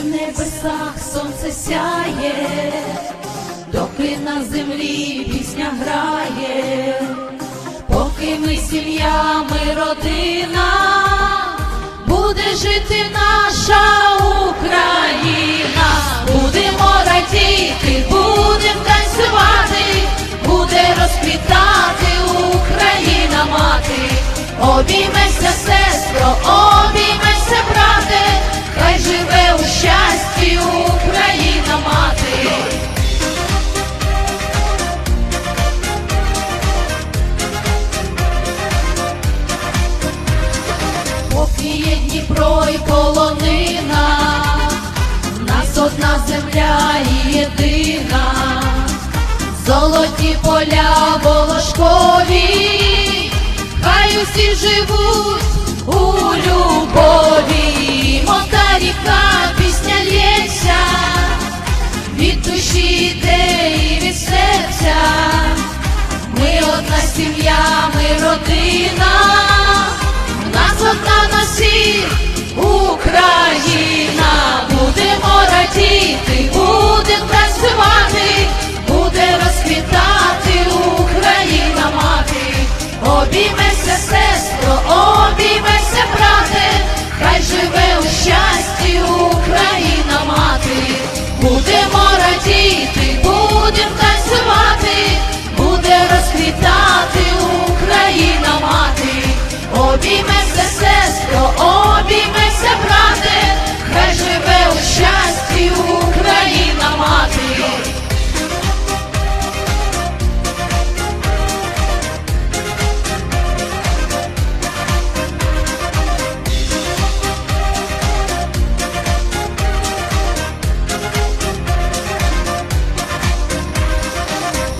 небесах сонце сяє, доки на землі пісня грає, поки ми сім'я, ми родина, буде жити наша Поки Дніпро і полонина, в нас одна земля і єдина, золоті поля волошкові, хай усі живуть у любові, мота ріка пісня лється, від душі йде і від серця. Ми одна сім'я, ми родина,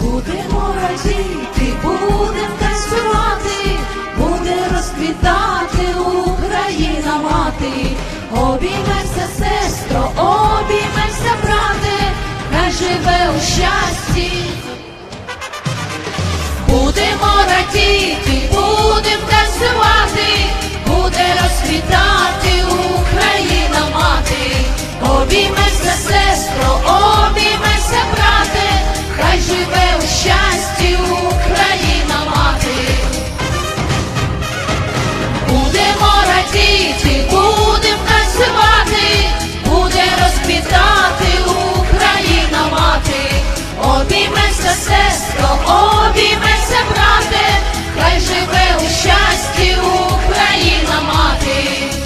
Будемо радіти, будемо танцювати, буде розквітати Україна мати, обіймайся, сестро, обіймеся, брате, хай живе у щасті. Щасті Україна мати.